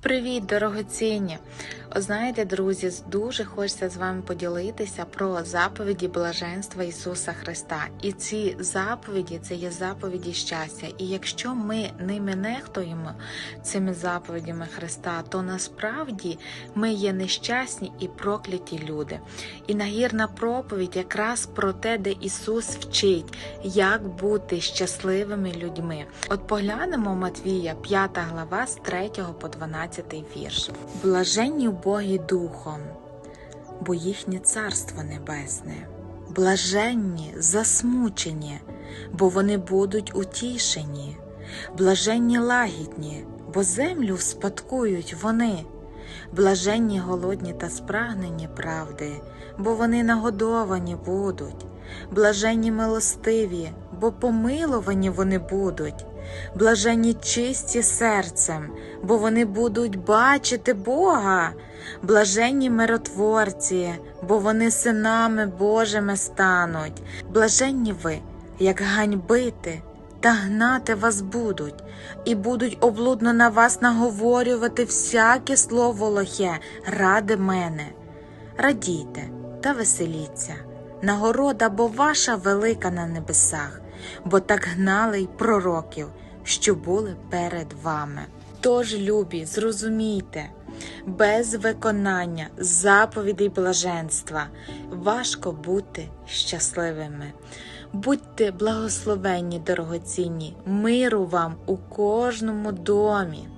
Привіт, дорогоцінні! Знаєте, друзі, дуже хочеться з вами поділитися про заповіді блаженства Ісуса Христа. І ці заповіді це є заповіді щастя. І якщо ми ними нехтуємо цими заповідями Христа, то насправді ми є нещасні і прокляті люди. І нагірна проповідь якраз про те, де Ісус вчить, як бути щасливими людьми. От поглянемо Матвія, 5 глава з 3 по 12 вірш. Блаженні Боги Духом, бо їхнє Царство Небесне. Блаженні, засмучені, бо вони будуть утішені. Блаженні лагідні, бо землю вспадкують вони. Блаженні голодні та спрагнені правди, бо вони нагодовані будуть. Блаженні милостиві, бо помилувані вони будуть. Блаженні чисті серцем, бо вони будуть бачити Бога. Блаженні миротворці, бо вони синами Божими стануть. Блаженні ви, як ганьбити та гнати вас будуть, і будуть облудно на вас наговорювати всяке слово лохе ради мене. Радійте та веселіться, нагорода, бо ваша велика на небесах, бо так гнали й пророків, що були перед вами. Тож, любі, зрозумійте, без виконання заповідей блаженства важко бути щасливими. Будьте благословенні, дорогоцінні, миру вам у кожному домі.